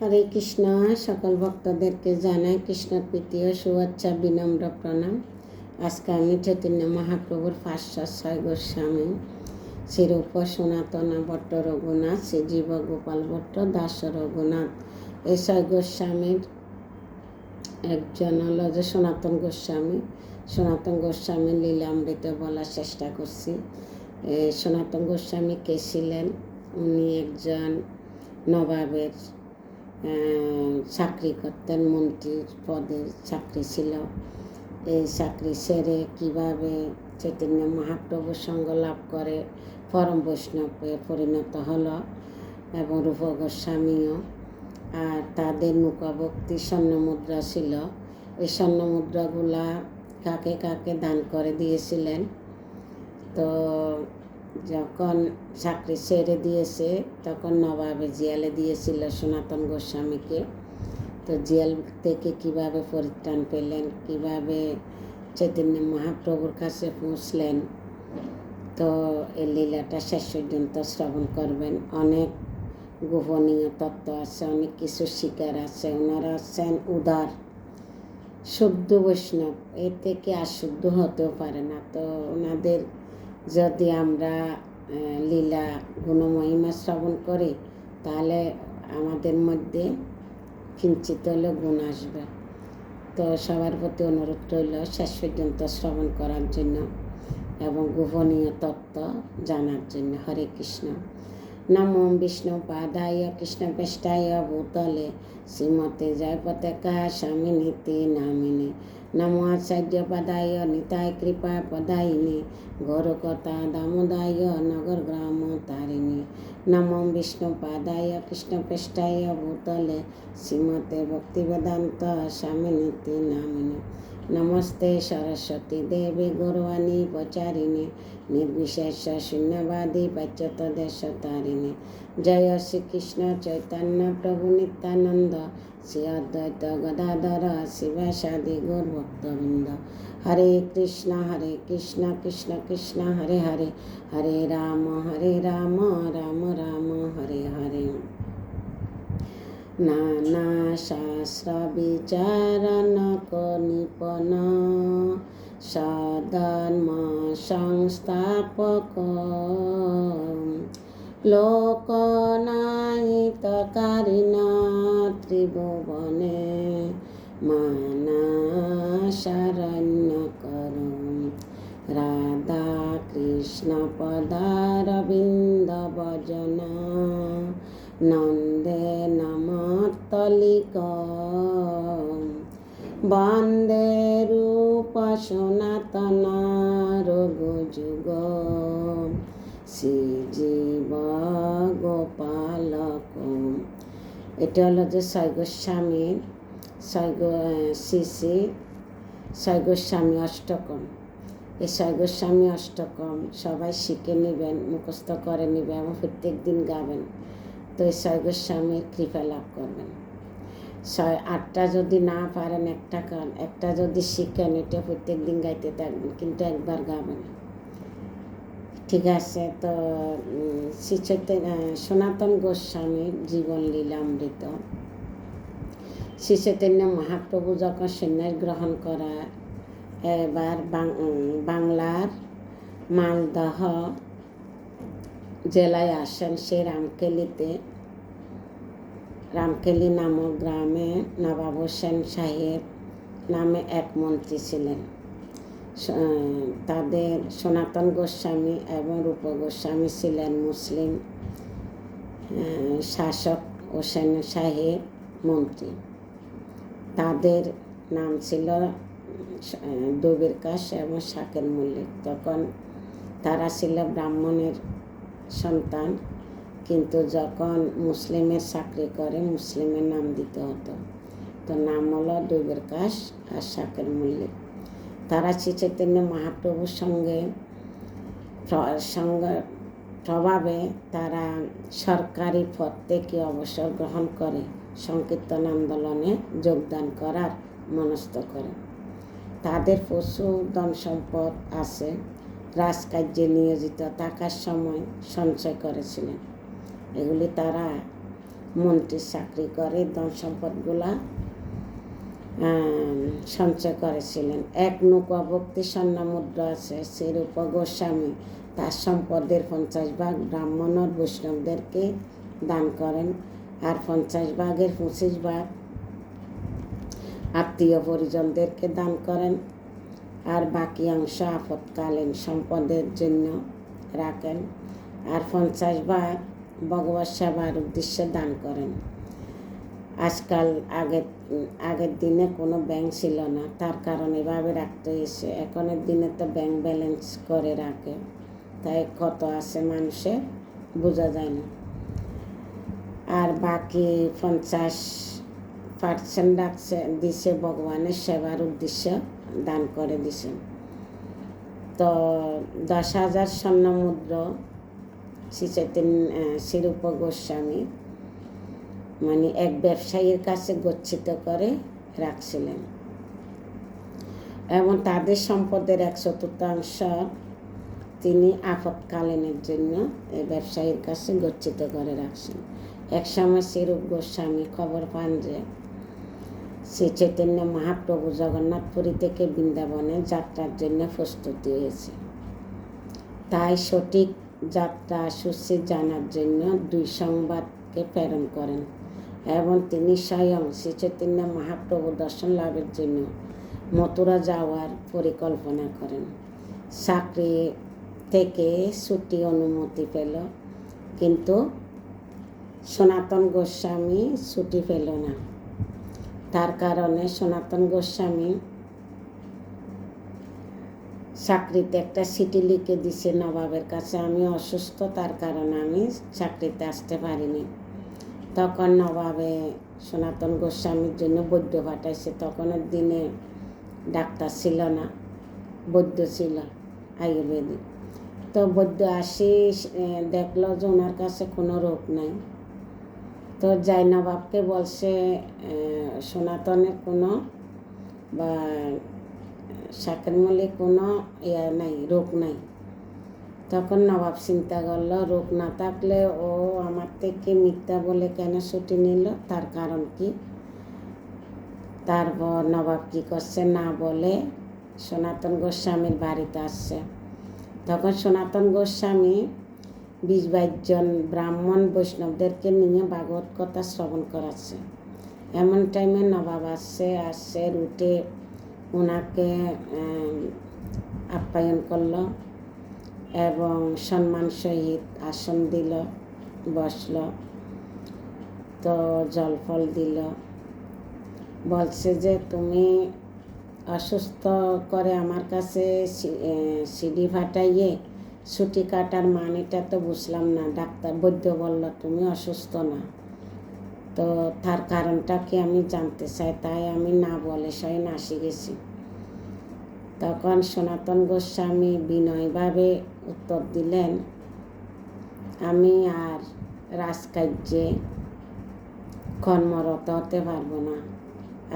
হরে কৃষ্ণ, সকল ভক্তদেরকে জানাই কৃষ্ণ ও শুভেচ্ছা, বিনম্র প্রণাম। আজকে আমি চৈতন্য মহাপ্রভুর পাঁচশো ছয় গোস্বামী, শ্রীরূপ সনাতন ভট্ট রঘুনাথ, শ্রী জীব গোপাল ভট্ট, দাস রঘুনাথ। এই ছয় গোস্বামীর একজন হল যে সনাতন গোস্বামী। সনাতন গোস্বামী লীলামৃত বলার চেষ্টা করছি। সনাতন গোস্বামী কে ছিলেন? উনি একজন নবাবের চাকরি করতেন মন্ত্রীর পদের চাকরি ছিল। এই চাকরি সেরে কীভাবে চৈতন্য মহাপ্রভুর সঙ্গ লাভ করে, পরম বৈষ্ণবে পরিণত হলো এবং রূপ গোস্বামীও। আর তাদের মুখাভক্তি স্বর্ণ মুদ্রা ছিল। এই স্বর্ণ মুদ্রাগুলা কাকে কাকে দান করে দিয়েছিলেন? তো যখন চাকরি ছেড়ে দিয়েছে, তখন নবাবে জিয়ালে দিয়েছিল সনাতন গোস্বামীকে। তো জেল থেকে কীভাবে পরিত্রাণ পেলেন, কীভাবে চৈতন্য মহাপ্রভুর কাছে পৌঁছলেন, তো এই লীলাটা শেষ পর্যন্ত শ্রবণ করবেন। অনেক গোপনীয় তত্ত্ব আছে, অনেক কিছু শিকার আছে। ওনারা আছেন উদার, শুদ্ধ বৈষ্ণব। এর থেকে আর শুদ্ধ হতেও পারে না। তো ওনাদের যদি আমরা লীলা গুণমহিমা শ্রবণ করি, তাহলে আমাদের মধ্যে কিঞ্চিত হলে গুণ আসবে। তো সবার প্রতি অনুরোধ রইল শেষ পর্যন্ত শ্রবণ করার জন্য এবং গোপনীয় তত্ত্ব জানার জন্য। হরে কৃষ্ণ। নমো বিষ্ণু পাদায় কৃষ্ণ পেষ্টায় ভূতলে শ্রীমতে জয় পতাকা স্বামী নীতি নামিনী নমো আচার্য পদায় নিতায় কৃপা পদায়িনী গৌরকথা দামোদায় নগর গ্রাম তারিণী নমো বিষ্ণু পাদায় কৃষ্ণ পেষ্টায় ভূতলে শ্রীমতে ভক্তিবেদান্ত স্বামী নীতি নামিনী সরস্বতী দেবী গৌরবাণী প্রচারিণী নির্বিশেষ শূন্যবাদী পাচ্যত দেশ তারিণী জয় শ্রীকৃষ্ণ চৈতন্য প্রভু নিত্যানন্দ শ্রী অদ্বৈত গদাধর শিবাসাদি গৌর ভক্তবৃন্দ হরে কৃষ্ণ হরে কৃষ্ণ কৃষ্ণ কৃষ্ণ হরে হরে হরে রাম হরে রাম রাম রাম হরে হরে নানা শাস্ত্র বিচারণ নিপন সদর্ম সংস্থাপক লোকনাহিতকারিণ ত্রিভুবনে মানা শারণ্য করুম রাধা কৃষ্ণ পদারবিন্দ ভজন নন্দে নমতলিক বন্দে রূপ সনাতন রঘুযুগ শ্রীজীব গোপালক এটা হলো যে ছয় গোস্বামীর গো- শ্রী শ্রী গোস্বামী অষ্টকম। এই ছয় গোস্বামী অষ্টকম সবাই শিখে নেবেন, মুখস্থ করে নেবেন এবং প্রত্যেক দিন গাবেন। তো এই ছয় গোস্বামীর কৃপা লাভ করবেন। ছয় আটটা যদি না পারেন একটা গান একটা যদি শিখেন এটা প্রত্যেক দিন গাইতে থাকবেন কিন্তু একবার গাবেন ঠিক আছে তো উম, সনাতন গোস্বামীর জীবন লীলামৃত। শ্রী চৈতন্য মহাপ্রভু যখন সন্ন্যাস গ্রহণ করা এবার বাংলার মালদহ জেলায় আসেন সে রামকেলিতে। রামকেলি নামক গ্রামে নবাব হোসেন সাহেব নামে এক মন্ত্রী ছিলেন। তাদের সনাতন গোস্বামী এবং রূপ গোস্বামী ছিলেন মুসলিম শাসক হোসেন সাহেব মন্ত্রী। তাদের নাম ছিল দবির কাশ এবং শাকের মল্লিক। তখন তারা ছিল ব্রাহ্মণের সন্তান। কিন্তু যখন মুসলিমের চাকরি করে, মুসলিমের নাম দিতে হতো। তো নাম হলো ডুবের কাশ আর শাকের মল্লিক তারা শ্রী চৈতন্য মহাপ্রভুর সঙ্গে সঙ্গে প্রভাবে তারা সরকারি পদ থেকে অবসর গ্রহণ করে, সংকীর্তন আন্দোলনে যোগদান করার মনস্থ করে। তাদের প্রচুর ধন সম্পদ আছে। রাজকার্যে নিয়োজিত থাকার সময় সঞ্চয় করেছিলেন। এগুলি তারা মন্ত্রীর চাকরি করে, ধন সম্পদগুলা সঞ্চয় করেছিলেন। এক নৌকা ভক্তি মুদ্রা আছে, সেরূপ গোস্বামী তার সম্পদের পঞ্চাশ ভাগ ব্রাহ্মণ ও বৈষ্ণবদেরকে দান করেন আর পঞ্চাশ ভাগের পঁচিশ ভাগ আত্মীয় পরিজনদেরকে দান করেন আর বাকি অংশ আপৎকালীন সম্পদের জন্য রাখেন। আর পঞ্চাশ ভাগ ভগবত সেবার উদ্দেশ্যে দান করেন। আজকাল আগের আগের দিনে কোনো ব্যাংক ছিল না, তার কারণে এভাবে রাখতে এসে এখনের দিনে তো ব্যাংক ব্যালেন্স করে রাখে, তাই কত আছে মানুষে বোঝা যায় না। আর বাকি পঞ্চাশ পার্সেন্ট রাখছে, দিছে ভগবানের সেবার উদ্দেশ্যে দান করে দিছেন তো দশ হাজার স্বর্ণ মুদ্র শ্রী চৈতন্য শিরূপ গোস্বামী মানে এক ব্যবসায়ীর কাছে গচ্ছিত করে রাখছিলেন। এবং তাদের সম্পদের এক চতুর্থাংশ তিনি আপৎকালীনের জন্য এই ব্যবসায়ীর কাছে গচ্ছিত করে রাখছেন। এক সময় শ্রীরূপ গোস্বামী খবর পান যে, শ্রী চৈতন্য মহাপ্রভু জগন্নাথপুরী থেকে বৃন্দাবনে যাত্রার জন্য প্রস্তুতি হয়েছে। তাই সঠিক যাত্রা সূচি জানার জন্য দুই সংবাদকে প্রেরণ করেন এবং তিনি স্বয়ং শ্রী চৈতন্য মহাপ্রভু দর্শন লাভের জন্য মথুরা যাওয়ার পরিকল্পনা করেন। চাকরি থেকে ছুটি অনুমতি পেল, কিন্তু সনাতন গোস্বামী ছুটি পেল না। তার কারণে সনাতন গোস্বামী চাকরিতে একটা সিটি লিখে দিছে নবাবের কাছে। আমি অসুস্থ, তার কারণে আমি চাকরিতে আসতে পারিনি। তখন নবাবে সনাতন গোস্বামীর জন্য বৈদ্য পাঠাইছে। তখনের দিনে ডাক্তার ছিল না, বৈদ্য ছিল আয়ুর্বেদিক। তো বৈদ্য আসি দেখল যে ওনার কাছে কোনো রোগ নাই। তো যাই নবাবকে বলছে সনাতনের কোনো বা শাকের কোনো ইয়া নাই, রোগ নাই। তখন নবাব চিন্তা করল, রোগ না থাকলে ও আমার থেকে মিথ্যা বলে কেন ছুটি নিল? তার কারণ কি? তারপর নবাব কী করছে না বলে সনাতন গোস্বামীর বাড়িতে আসছে। তখন সনাতন গোস্বামী বিশ বাইশজন ব্রাহ্মণ বৈষ্ণবদেরকে নিয়ে ভাগবত কথা শ্রবণ করাচ্ছে। এমন টাইমে নবাব আসছে আসছে, রুটে ওনাকে আপ্যায়ন করল এবং সম্মান সহিত আসন দিল, বসল, তো জল ফল দিল। বলছে যে, তুমি অসুস্থ করে আমার কাছে সিডি ফাটাইয়ে ছুটি কাটার মানেটা তো বুঝলাম না। ডাক্তার বৈদ্য বলল, তুমি অসুস্থ না। তো তার কারণটা কি আমি জানতে চাই, তাই আমি না বলে সই নাসি গেছি। তখন সনাতন গোস্বামী বিনয়ভাবে উত্তর দিলেন, আমি আর রাজকার্যে কর্মরত হতে পারব না।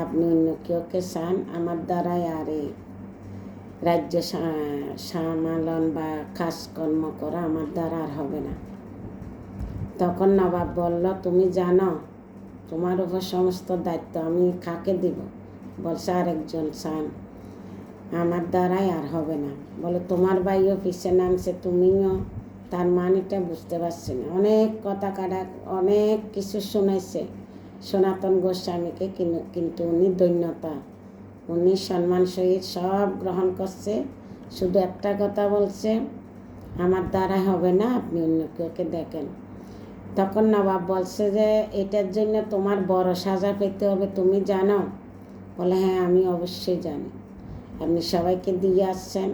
আপনি অন্য কেউকে চান, আমার দ্বারাই আর এই রাজ্য সামালন বা কাজকর্ম করা আমার দ্বারা আর হবে না। তখন নবাব বলল, তুমি জানো তোমার উপর সমস্ত দায়িত্ব আমি কাকে দিব? বলছে আরেকজন সান আমার দ্বারাই আর হবে না। বলে, তোমার ভাইও পিছে নামছে তুমিও? তার মানেটা বুঝতে পারছি না। অনেক কথা কাটা, অনেক কিছু শোনাইছে সনাতন গোস্বামীকে কিন্তু উনি দৈন্যতা। উনি সম্মান সহিত সব গ্রহণ করছে। শুধু একটা কথা বলছে, আমার দ্বারা হবে না? আপনি অন্য কেউকে দেখেন। তখন নবাব বলছে যে, এটার জন্য তোমার বড় সাজা পেতে হবে, তুমি জানো? বলে হ্যাঁ আমি অবশ্যই জানি। আপনি সবাইকে দিয়ে আসছেন।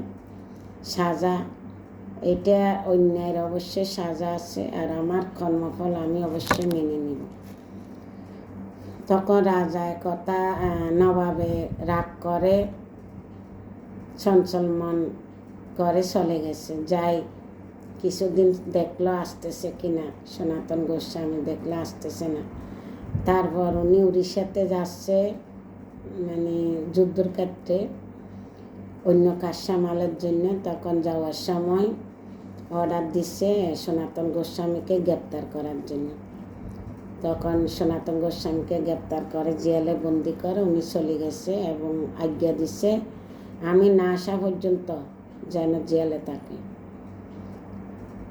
সাজা, এটা অন্যায়ের অবশ্যই সাজা আছে, আর আমার কর্মফল আমি অবশ্যই মেনে নিব। তখন রাজা কথা নবাবে রাগ করে, চঞ্চলমন করে চলে গেছে। যাই কিছুদিন দেখল আসতেছে কিনা, সনাতন গোস্বামী দেখলে আসতেছে না। তারপর উনি উড়িষ্যাতে যাচ্ছে মানে যুদ্ধর ক্ষেত্রে অন্য কাজ জন্য। তখন যাওয়ার সময় অর্ডার দিচ্ছে সনাতন গোস্বামীকে গ্রেপ্তার করার জন্য। তখন সনাতন গোস্বামীকে গ্রেপ্তার করে, জেলে বন্দি করে উনি চলে গেছে এবং আজ্ঞা দিছে, আমি না আসা পর্যন্ত যেন জেলে থাকে।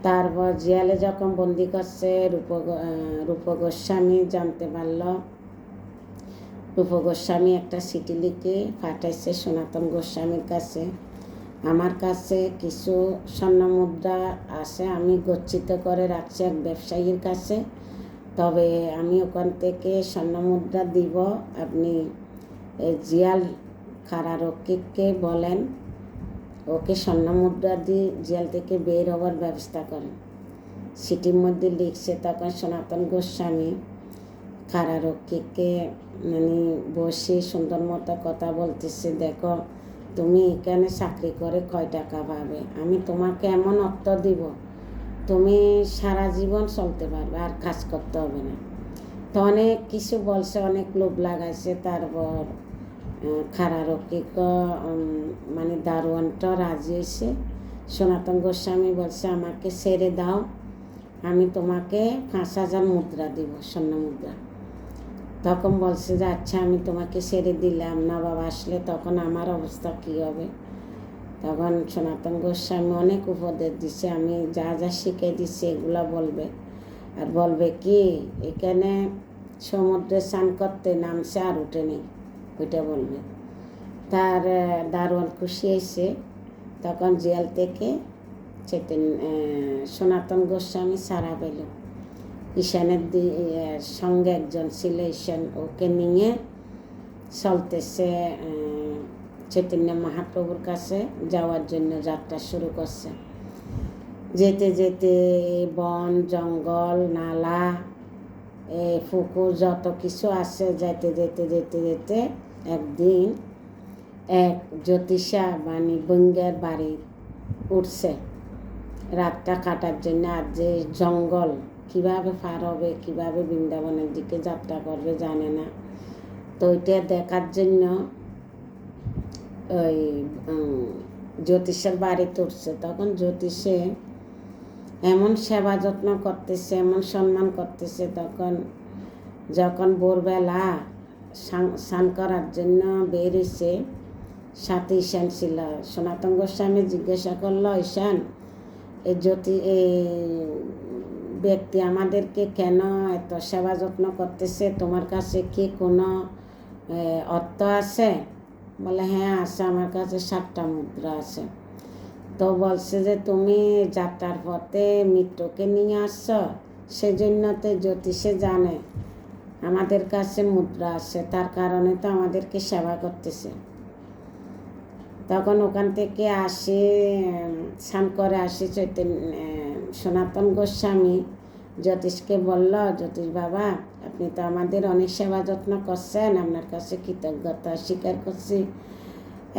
তারপর জিয়ালে যখন বন্দি করছে, রূপ রূপ গোস্বামী জানতে পারল। রূপ গোস্বামী একটা চিঠি লিখে পাঠাইছে সনাতন গোস্বামীর কাছে। আমার কাছে কিছু স্বর্ণ মুদ্রা আছে, আমি গচ্ছিত করে রাখছি এক ব্যবসায়ীর কাছে। তবে আমি ওখান থেকে স্বর্ণ মুদ্রা দিব। আপনি জিয়াল কারারক্ষীকে বলেন ওকে স্বর্ণ মুদ্রা দিয়ে জেল থেকে বের হওয়ার ব্যবস্থা করেন। সিটির মধ্যে লিখছে তখন সনাতন গোস্বামী কারারক্ষীকে মানে বসে সুন্দর মতো কথা বলতেছে, দেখো, তুমি এখানে চাকরি করে কয় টাকা পাবে? আমি তোমাকে এমন অর্থ দিব, তুমি সারা জীবন চলতে পারবে, আর কাজ করতে হবে না। তো অনেক কিছু বলছে, অনেক লোভ লাগাইছে, তারপর খারারক্ষিক মানে দারোয়ানটা রাজি হয়েছে। সনাতন গোস্বামী বলছে, আমাকে সেরে দাও। আমি তোমাকে পাঁচ হাজার মুদ্রা দিব, স্বর্ণ মুদ্রা। তখন বলছে যে আচ্ছা আমি তোমাকে সেরে দিলাম না বাবা, আসলে তখন আমার অবস্থা কী হবে? তখন সনাতন গোস্বামী অনেক উপদেশ দিছে, আমি যা যা শিখে দিচ্ছি এগুলো বলবে। আর বলবে কি, এখানে সমুদ্রে স্নান করতে নামছে আর উঠে নেই। ওইটা বলবে। তার দারোয়ান খুশি হয়েছে। তখন জেল থেকে চেতেন সনাতন গোস্বামী সারা পেল। ঈশানের সঙ্গে একজন ছিল ঈশান, ওকে নিয়ে চলতেছে চৈতন্য মহাপ্রভুর কাছে যাওয়ার জন্য যাত্রা শুরু করছে। যেতে যেতে বন, জঙ্গল, নালা পুকুর যত কিছু আছে, যেতে যেতে যেতে যেতে একদিন এক জ্যোতিষা মানে বঙ্গের বাড়ি উঠছে। রাতটা কাটার জন্য আর যে জঙ্গল কীভাবে পার হবে, কীভাবে বৃন্দাবনের দিকে যাত্রা করবে জানে না। তো ওইটা দেখার জন্য ওই জ্যোতিষের বাড়িতে উঠছে তখন জ্যোতিষে এমন সেবা যত্ন করতেছে, এমন সম্মান করতেছে। তখন যখন ভোরবেলা স্নান করার জন্য বেরিয়েছে সাথে ঈশান ছিল সনাতন গোস্বামী জিজ্ঞাসা করল, ঈশান এই জ্যোতি এই ব্যক্তি আমাদেরকে কেন এত সেবা যত্ন করতেছে? তোমার কাছে কি কোনো অর্থ আছে? বলে হ্যাঁ আছে, আমার কাছে সাতটা মুদ্রা আছে। তো বলছে যে, তুমি যাত্রার পথে মৃত্যুকে নিয়ে আসছ সেজন্য তো জ্যোতিষে জানে। আমাদের কাছে মুদ্রা আছে, তার কারণে তো আমাদেরকে সেবা করতেছে। তখন ওখান থেকে আসে স্নান করে আসে চৈতন্য সনাতন গোস্বামী। জ্যোতিষকে বলল, জ্যোতিষ বাবা, আপনি তো আমাদের অনেক সেবা যত্ন করছেন, আপনার কাছে কৃতজ্ঞতা স্বীকার করছি।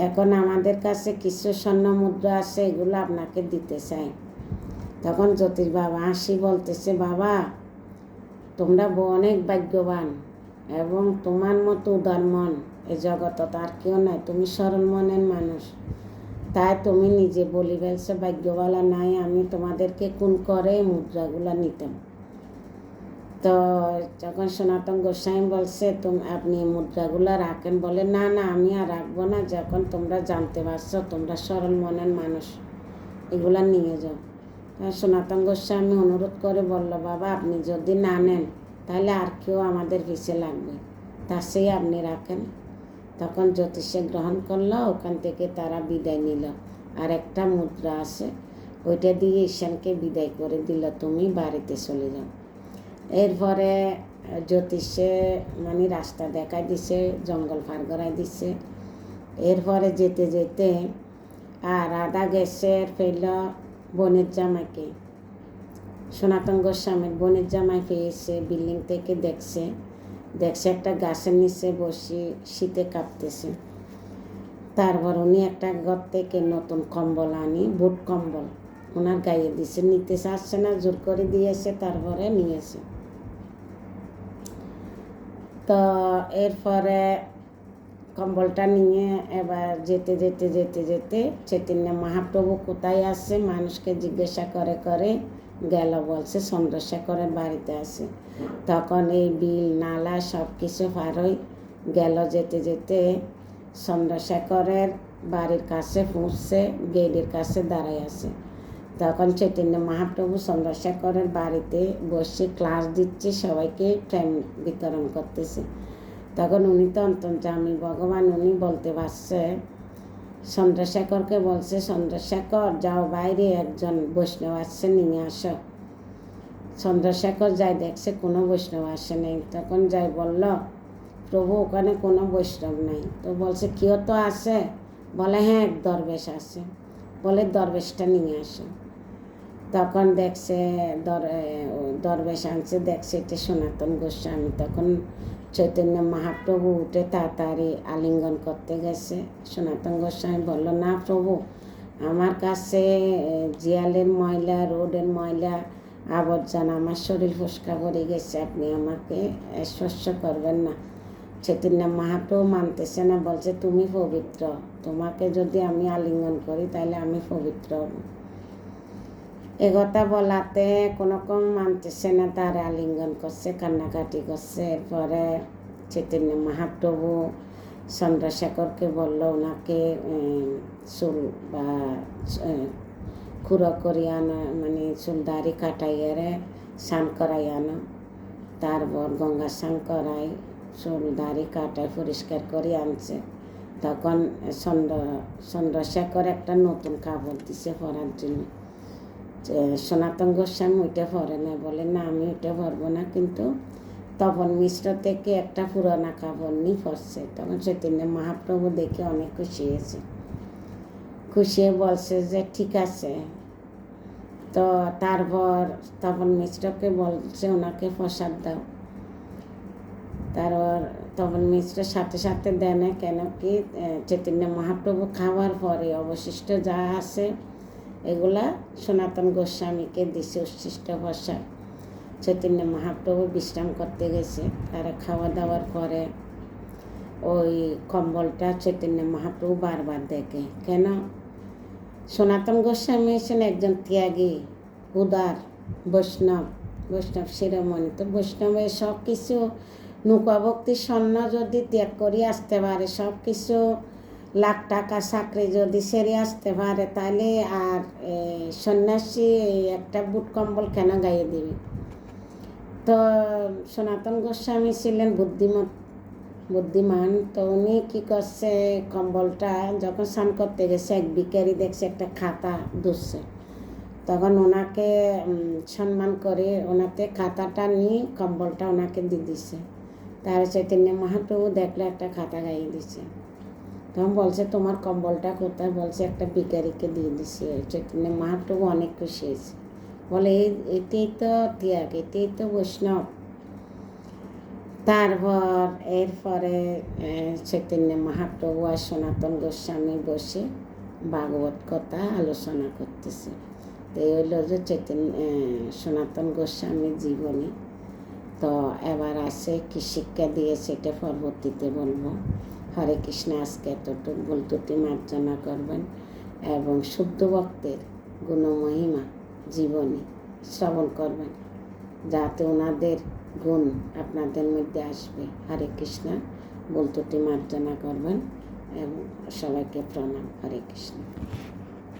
এখন আমাদের কাছে কিছু স্বর্ণ মুদ্রা আছে, এগুলো আপনাকে দিতে চাই। তখন জ্যোতিষ বাবা হাসি বলতেছে, বাবা তোমরা অনেক ভাগ্যবান এবং তোমার মতো উদার মন এ জগত আর কেউ নাই। তুমি সরল মনের মানুষ। তাই তুমি নিজে বলি ফেলছো, ভাগ্যবালা নাই, আমি তোমাদেরকে কোন করে মুদ্রাগুলো নিতাম। তো যখন সনাতন গোস্বামী বলছে, তুমি, আপনি মুদ্রাগুলো রাখেন, বলে, না না, আমি আর রাখব না। যখন তোমরা জানতে পারছ, তোমরা সরল মনের মানুষ। এগুলা নিয়ে যাও। সনাতন গোস্বামী অনুরোধ করে বলল, বাবা, আপনি যদি না নেন, তাহলে আর কেউ আমাদের পিছিয়ে লাগবে। তা সেই আপনি রাখেন। তখন জ্যোতিষে গ্রহণ করল, ওখান থেকে তারা বিদায় নিল। আর একটা মুদ্রা আছে, ওইটা দিয়ে ঈশানকে বিদায় করে দিল, তুমি বাড়িতে চলে যাও। এরপরে জ্যোতিষে মানে রাস্তা দেখাই দিছে, জঙ্গল পার করাই দিছে। এরপরে যেতে যেতে আর রাধা গেছে পেল বনের জামাইকে, সনাতন গোস্বামীর বনের জামাই পেয়েছে বিল্ডিং থেকে দেখছে দেখছে একটা গাছের নিচে বসে শীতে কাঁপতেছে। তারপর উনি একটা ঘর থেকে নতুন কম্বল আনি, বুট কম্বল। ওনার গায়ে দিছে নিতে চাচ্ছে না, জোর করে দিয়েছে, তারপরে নিয়েছে। তো এরপরে কম্বলটা নিয়ে এবার যেতে যেতে যেতে যেতে চৈতন্য মহাপ্রভু কোথায় আসছে মানুষকে জিজ্ঞাসা করে করে গেল, বলছে চন্দ্রশেখরের বাড়িতে আছে তখন এই বিল, নালা সব কিছু পারই গেল, যেতে যেতে চন্দ্রশেখরের বাড়ির কাছে পৌঁছছে গেটের কাছে দাঁড়াই আছে তখন চৈতন্য মহাপ্রভু চন্দ্রশেখরের বাড়িতে বসে ক্লাস দিচ্ছে, সবাইকে ট্রেন বিতরণ করতেছে। তখন উনি তো অন্তর্জামী ভগবান উনি বলতে পারছে চন্দ্রশেখরকে বলছে, চন্দ্রশেখর, যাও বাইরে, একজন বৈষ্ণব আসছে নিয়ে আসো। চন্দ্রশেখর যাই দেখছে, কোনো বৈষ্ণব আসে নেই। তখন যাই বলল, প্রভু, ওখানে কোনো বৈষ্ণব নেই। তো বলছে, কেউ তো আছে বলে হ্যাঁ এক দরবেশ আছে বলে, দরবেশটা নিয়ে আসো। তখন দেখছে, দর দরবেশ আনছে, দেখছে এটা সনাতন গোস্বামী। তখন চৈতন্য মহাপ্রভু উঠে তাড়াতাড়ি আলিঙ্গন করতে গেছে। সনাতন গোস্বামী বলল, না প্রভু, আমার কাছে জিয়ালের ময়লা, রোডের ময়লা, আবর্জনা, আমার শরীর ফুসকা পড়ে গেছে, আপনি আমাকে স্পর্শ করবেন না। চৈতন্য মহাপ্রভু মানতেছে না, বলছে, তুমি পবিত্র, তোমাকে যদি আমি আলিঙ্গন করি, তাহলে আমি পবিত্র হব। একথা বলাতে কোনো কম মানতেছে না তার আলিঙ্গন করছে, কান্নাকাটি করছে। এরপরে চৈতন্য মহাপ্রভু চন্দ্রশেখরকে বলল, ওনাকে চুল বা খুঁড়ো করি আনা মানে চুল দাড়ি কাটাইয়ারে স্নান করাই আনো। তারপর গঙ্গা স্নান করাই চুল দাড়ি কাটাই, পরিষ্কার করে আনছে। তখন চন্দ্র, চন্দ্রশেখর একটা নতুন কাপড় দিছে পরার জন্য। সনাতন গোস্বামী ওইটা পরে না, বলে না, আমি ওইটা পরবো না, কিন্তু তপন মিশ্র থেকে একটা পুরানা কাপড় নিয়ে পরছে তখন চৈতন্য মহাপ্রভু দেখে অনেক খুশি হয়েছে। খুশি বলছে যে, ঠিক আছে। তো তারপর তপন মিশ্রকে বলছে, ওনাকে প্রসাদ দাও। তারপর তপন মিশ্রের সাথে সাথে দেয় না, কেন কি চৈতন্য মহাপ্রভু খাওয়ার পরে অবশিষ্ট যা আছে এগুলা সনাতন গোস্বামীকে দিছে উচ্ছিষ্ট প্রসাদ চৈতন্য মহাপ্রভু বিশ্রাম করতে গেছে, তারা খাওয়া দাওয়ার পরে ওই কম্বলটা চৈতন্য মহাপ্রভু বারবার দেখে। কেন? সনাতন গোস্বামী হচ্ছেন একজন ত্যাগী, উদার, বৈষ্ণব। বৈষ্ণব শিরোমণি। তো বৈষ্ণবের সব কিছু নৌকাভক্তি স্বর্ণ যদি ত্যাগ করি, আসতে পারে। সব কিছু লাখ টাকা চাকরি যদি সেরে আসতে পারে, তাহলে আর সন্ন্যাসী একটা বুট কম্বল কেন গাইয়ে দিবে? তো সনাতন গোস্বামী ছিলেন বুদ্ধিমত, বুদ্ধিমান। তো উনি কী করছে, কম্বলটা যখন স্নান করতে গেছে, এক বিকারি দেখছে একটা খাতা ধরছে। তখন ওনাকে সম্মান করে ওনাতে খাতাটা নিয়ে কম্বলটা ওনাকে দিয়ে দিছে। তার চৈতন্য মহাপ্রভু দেখলে একটা খাতা গাইয়ে দিছে। তখন বলছে, তোমার কম্বলটা কোথায়? বলছে, একটা বিকারিকে দিয়ে দিছে চৈতন্য মহাপ্রভু অনেক খুশি হয়েছে। বলে, এই এটাই তো ত্যাগ এটাই তো বৈষ্ণব। তারপর, এরপরে চৈতন্য মহাপ্রভু আর সনাতন গোস্বামী বসে ভাগবত কথা আলোচনা করতেছে। তো এই হইল যে চৈতন্য সনাতন গোস্বামীর জীবনী। তো এবার আছে কি শিক্ষা দিয়ে সেটা পরবর্তীতে বলব। হরে কৃষ্ণ, আজকে এতটুকু ভুল ত্রুটি মার্জনা করবেন এবং শুদ্ধ ভক্তের গুণমহিমা জীবনী শ্রবণ করবেন, যাতে ওনাদের গুণ আপনাদের মধ্যে আসবে। হরে কৃষ্ণ, ভুল ত্রুটি মার্জনা করবেন এবং সবাইকে প্রণাম। হরে কৃষ্ণ।